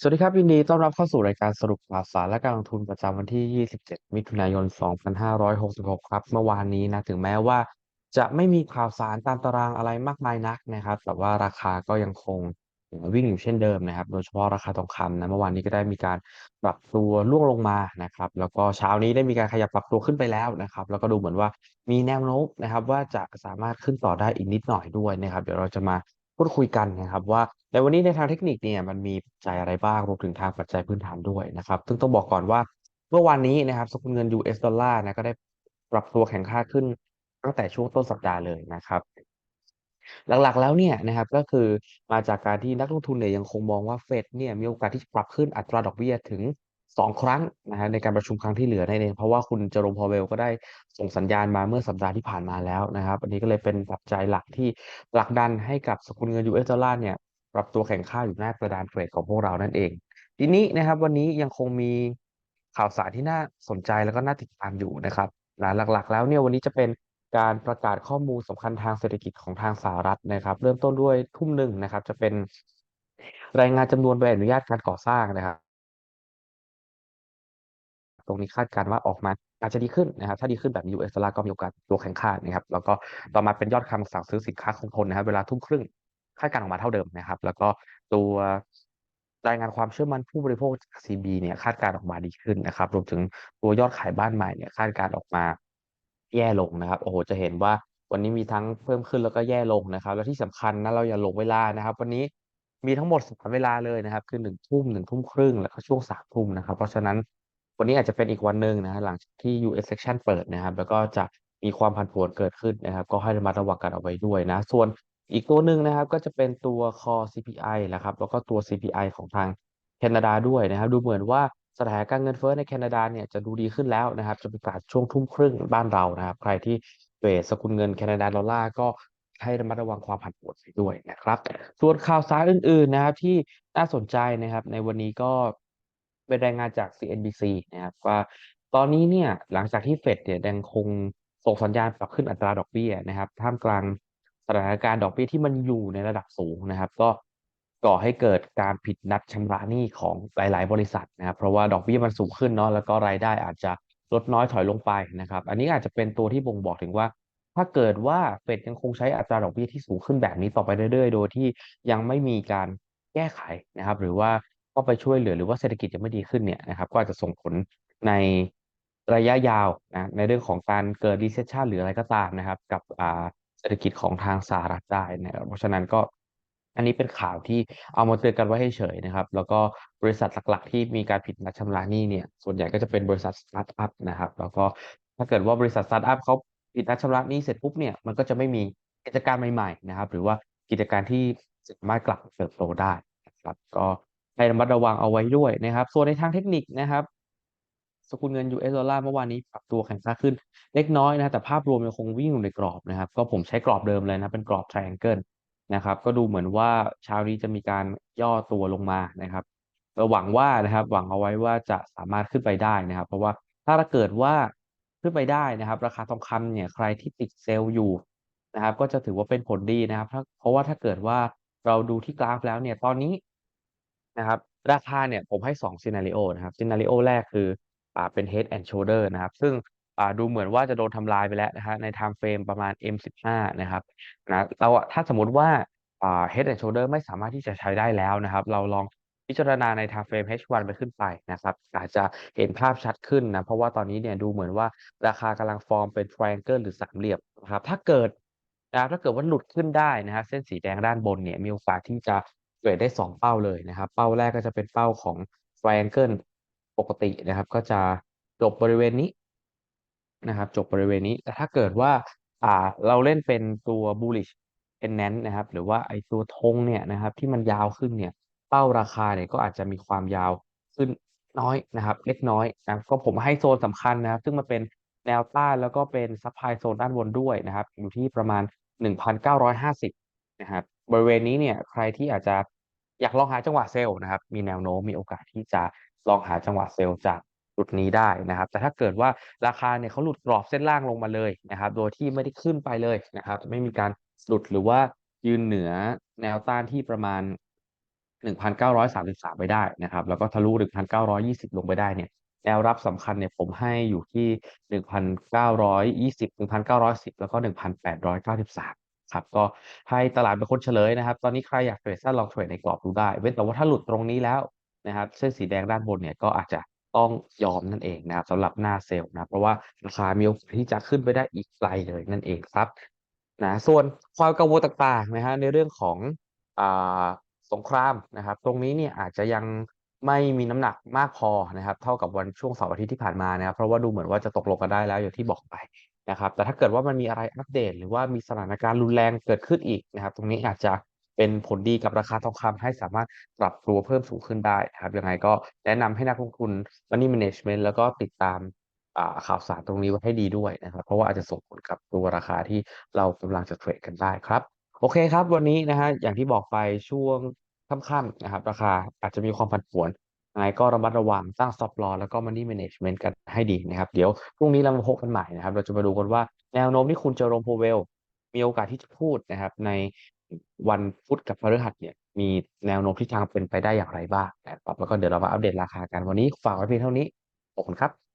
สวัสดีครับยินดีต้อนรับเข้าสู่รายการสรุปข่าวสารและการลงทุนประจำวันที่ 27 มิถุนายน 2566 ครับ เมื่อวานนี้นะถึงแม้ว่าจะไม่มีข่าวสารตามตารางอะไรมากมายนักนะครับ แต่ว่าราคาก็ยังคงวิ่งอยู่เช่นเดิมนะครับ โดยเฉพาะราคาทองคำนะเมื่อวานนี้ก็ได้มีการปรับตัวร่วงลงมานะครับ แล้วก็เช้านี้ได้มีการขยับปรับตัวขึ้นไปแล้วนะครับ แล้วก็ดูเหมือนว่ามีแนวโน้มนะครับ ว่าจะสามารถขึ้นต่อได้อีกนิดหน่อยด้วยนะครับ เดี๋ยวเราจะมา พูดคุยกันนะครับว่าในวันนี้ในทางเทคนิคเนี่ยมันมีปัจจัยอะไรบ้างรวมถึงทางปัจจัยพื้นฐานด้วยนะครับซึ่งต้องบอกก่อนว่าเมื่อวานนี้นะครับสกุลเงิน US ดอลลาร์นะก็ได้ปรับตัวแข็งค่าขึ้นตั้งแต่ช่วงต้นสัปดาห์เลยนะครับ หลักๆแล้วเนี่ยนะครับก็คือมาจากการที่นักลงทุนเนี่ยยังคงมองว่าเฟดเนี่ยมีโอกาสที่จะปรับขึ้นอัตราดอกเบี้ยถึง 2ครั้งนะฮะในการประชุมครั้งที่เหลือนั่นเองเพราะว่าคุณเจอโรมพอเวลก็ได้ส่งสัญญาณมาเมื่อสัปดาห์ที่ผ่านมาแล้วนะครับ อันนี้ก็เลยเป็นปัจจัยหลักที่ผลักดันให้กับสกุลเงิน US ดอลลาร์เนี่ยปรับตัวแข็งค่าอยู่หน้ากระดานเทรดของพวกเรานั่นเอง ทีนี้นะครับวันนี้ยังคงมีข่าวสารที่น่าสนใจแล้วก็น่าติดตามอยู่นะครับหลักๆ แล้วเนี่ยวันนี้จะเป็นการประกาศข้อมูลสำคัญทางเศรษฐกิจของทางสหรัฐนะครับ เริ่มต้นด้วยทุ่มหนึ่งนะครับ จะเป็นรายงานจำนวนใบอนุญาตการก่อสร้างนะครับ ตรงนี้คาดการณ์ว่าออกมาอาจจะดีขึ้นนะครับ ถ้าดีขึ้นแบบ US ดอลลาร์ก็มีโอกาสตัวแข็งค่านะครับ แล้วก็ต่อมาเป็นยอดคำสั่งซื้อสินค้าคงทนนะครับ เวลาทุ่มครึ่งคาดการณ์ออกมาเท่าเดิมนะครับ แล้วก็ตัวรายงานความเชื่อมั่นผู้บริโภคจาก CB เนี่ยคาดการณ์ออกมาดีขึ้นนะครับ รวมถึงตัวยอดขายบ้านใหม่เนี่ยคาดการณ์ออกมาแย่ลงนะครับ โอ้โห จะเห็นว่าวันนี้มีทั้งเพิ่มขึ้นแล้วก็แย่ลงนะครับ แล้วที่สำคัญนะเราอย่าหลงเวลานะครับ วันนี้มีทั้งหมดสามเวลาเลยนะครับ คือหนึ่งทุ่มหนึ่งทุ่มครึ่งแล้วก็ช่วงสามทุ่มนะครับ เพราะฉะนั้น วันนี้อาจจะเป็นอีกวันหนึ่งนะฮะหลังที่ US section เปิดนะครับ แล้วก็จะมีความผันผวนเกิดขึ้นนะครับ ก็ให้ระมัดระวังกันเอาไว้ด้วยนะ ส่วนอีกตัวหนึ่งนะครับ ก็จะเป็นตัว core CPI นะครับ แล้วก็ตัว CPI ของทางแคนาดาด้วยนะครับ ดูเหมือนว่าสถานการณ์เงินเฟ้อในแคนาดาเนี่ยจะดูดีขึ้นแล้วนะครับ จะประกาศช่วงทุ่มครึ่งบ้านเรานะครับ ใครที่เทรดสกุลเงินแคนาดาดอลลาร์ก็ให้ระมัดระวังความผันผวนไปด้วยนะครับ ส่วนข่าวสารอื่นๆนะครับที่น่าสนใจนะครับ ในวันนี้ก็ เป็นรายงานจาก CNBC นะครับว่าตอนนี้เนี่ยหลังจากที่เฟดเนี่ยยังคงส่งสัญญาณปรับขึ้นอัตราดอกเบี้ยนะครับท่ามกลางสถานการณ์ดอกเบี้ยที่มันอยู่ในระดับสูงนะครับ ก็ก่อให้เกิดการผิดนัดชำระหนี้ของหลาย ๆ บริษัทนะครับเพราะว่าดอกเบี้ยมันสูงขึ้นเนาะแล้วก็รายได้อาจจะลดน้อยถอยลงไปนะครับ อันนี้อาจจะเป็นตัวที่บ่งบอกถึงว่า ถ้าเกิดว่าเฟดยังคงใช้อัตราดอกเบี้ยที่สูงขึ้นแบบนี้ต่อไปเรื่อย ๆ โดยที่ยังไม่มีการแก้ไขนะครับ หรือว่า เข้าไปช่วยเหลือหรือว่าเศรษฐกิจยังไม่ดีขึ้นเนี่ยนะครับก็อาจจะส่งผลในระยะยาวนะในเรื่องของการเกิด recession หรืออะไรก็ตามนะครับ กับอ่าเศรษฐกิจของทางสหรัฐได้นะครับเพราะฉะนั้นก็อันนี้เป็นข่าวที่เอามาเตือนกันไว้ให้เฉยนะครับ แล้วก็บริษัทหลักๆ ที่มีการผิดนัดชำระหนี้เนี่ย ส่วนใหญ่ก็จะเป็นบริษัทสตาร์ทอัพนะครับ แล้วก็ถ้าเกิดว่าบริษัทสตาร์ทอัพเขาผิดนัดชำระหนี้เสร็จปุ๊บเนี่ยมันก็จะไม่มีกิจการใหม่ ๆ นะครับ หรือว่ากิจการที่สามารถกลับเติบโตได้นะครับ ก็ ให้ระมัดระวังเอาไว้ด้วยนะครับ ส่วนในทางเทคนิคนะครับ สกุลเงิน US ดอลลาร์เมื่อวานนี้ปรับตัวแข็งค่าขึ้น เล็กน้อยนะแต่ภาพรวมยังคงวิ่งอยู่ในกรอบนะครับ ก็ผมใช้กรอบเดิมเลยนะเป็นกรอบ triangle นะครับ ก็ดูเหมือนว่าเช้านี้จะมีการย่อตัวลงมานะครับหวังว่านะครับ หวังเอาไว้ว่าจะสามารถขึ้นไปได้นะครับ เพราะว่าถ้าเกิดว่าขึ้นไปได้นะครับ ราคาทองคำเนี่ยใครที่ติดเซลล์อยู่นะครับ ก็จะถือว่าเป็นผลดีนะครับเพราะว่าถ้าเกิดว่าเราดูที่กราฟแล้วเนี่ย ตอนนี้ นะครับ ราคาเนี่ยผมให้2 scenario นะครับ scenario แรกคืออ่าเป็น head and shoulder นะครับ ซึ่งอ่าดูเหมือนว่าจะโดนทำลายไปแล้วนะครับใน time frame ประมาณ M15 นะครับนะเราถ้าสมมติว่าอ่า head and shoulder ไม่สามารถที่จะใช้ได้แล้วนะครับ เราลองพิจารณาใน time frame H1 ไปขึ้นไปนะครับ อาจจะเห็นภาพชัดขึ้นนะ เพราะว่าตอนนี้เนี่ยดูเหมือนว่าราคากำลังฟอร์มเป็น triangle หรือสามเหลี่ยมนะครับ ถ้าเกิดนะถ้าเกิดว่าหลุดขึ้นได้นะครับเส้นสีแดงด้านบนเนี่ยมีโอกาสที่จะ เทรดได้ 2 เป้าเลยนะครับ เป้าแรกก็จะเป็นเป้าของ triangle ปกตินะครับ ก็จะจบบริเวณนี้นะครับ จบบริเวณนี้แต่ถ้าเกิดว่าอ่าเราเล่นเป็นตัว bullish tendance นะครับ หรือว่าไอตัวธงเนี่ยนะครับ ที่มันยาวขึ้นเนี่ย เป้าราคาเนี่ยก็อาจจะมีความยาวขึ้นน้อยนะครับ เล็กน้อยนะก็ผมให้โซนสำคัญนะครับ ซึ่งมันเป็นแนวต้านแล้วก็เป็นซัพพลายโซนด้านบนด้วยนะครับ อยู่ที่ประมาณ 1,950 นะครับ บริเวณนี้เนี่ย ใครที่อาจจะ อยากลองหาจังหวะเซลล์นะครับ มีแนวโน้มมีโอกาสที่จะลองหาจังหวะเซลล์จากจุดนี้ได้นะครับ แต่ถ้าเกิดว่าราคาเนี่ยเขาหลุดกรอบเส้นล่างลงมาเลยนะครับ โดยที่ไม่ได้ขึ้นไปเลยนะครับ ไม่มีการหลุดหรือว่ายืนเหนือแนวต้านที่ประมาณ 1,933 ไปได้นะครับ แล้วก็ทะลุ 1,920 ลงไปได้เนี่ยแนวรับสำคัญเนี่ยผมให้อยู่ที่ 1,920 1,910 แล้วก็ 1,893 ครับก็ให้ตลาดเป็นคนเฉลยนะครับ ตอนนี้ใครอยากเทรดสั้นลองเทรดในกรอบดูได้ เว้นแต่ว่าถ้าหลุดตรงนี้แล้วนะครับเส้นสีแดงด้านบนเนี่ยก็อาจจะต้องยอมนั่นเองนะครับสำหรับหน้าเซลล์นะเพราะว่าราคามีโอกาสที่จะขึ้นไปได้อีกไกลเลยนั่นเองครับนะส่วนความกังวลต่างๆนะครับในเรื่องของอ่าสงครามนะครับ ตรงนี้เนี่ยอาจจะยังไม่มีน้ำหนักมากพอนะครับ เท่ากับวันช่วงเสาร์อาทิตย์ที่ผ่านมานะครับ เพราะว่าดูเหมือนว่าจะตกลงกันได้แล้วอย่างที่บอกไป นะครับ แต่ถ้าเกิดว่ามันมีอะไรอัปเดต หรือว่ามีสถานการณ์รุนแรงเกิดขึ้นอีกนะครับ ตรงนี้อาจจะเป็นผลดีกับราคาทองคำให้สามารถปรับตัวเพิ่มสูงขึ้นได้นะครับ ยังไงก็แนะนำให้นักลงทุน Money Management แล้วก็ติดตามข่าวสารตรงนี้ไว้ให้ดีด้วยนะครับ เพราะว่าอาจจะส่งผลกับตัวราคาที่เรากำลังจะเทรดกันได้ครับ โอเคครับ วันนี้นะครับอย่างที่บอกไปช่วงค่ำๆนะครับ ราคาอาจจะมีความผันผวน ยังไงก็ระมัดระวังสร้าง Stop Loss แล้วก็ Money Management กันให้ดีนะครับ เดี๋ยวพรุ่งนี้เรามาพบกันใหม่นะครับ เราจะมาดูกันว่าแนวโน้มที่คุณ Jerome Powell มีโอกาสที่จะพูดนะครับ ในวันพุธกับพฤหัสเนี่ยมีแนวโน้มที่ทางเป็นไปได้อย่างไรบ้างนะครับแล้วก็เดี๋ยวเรามาอัปเดตราคากันวันนี้ฝากไว้เพียงเท่านี้ขอบคุณครับ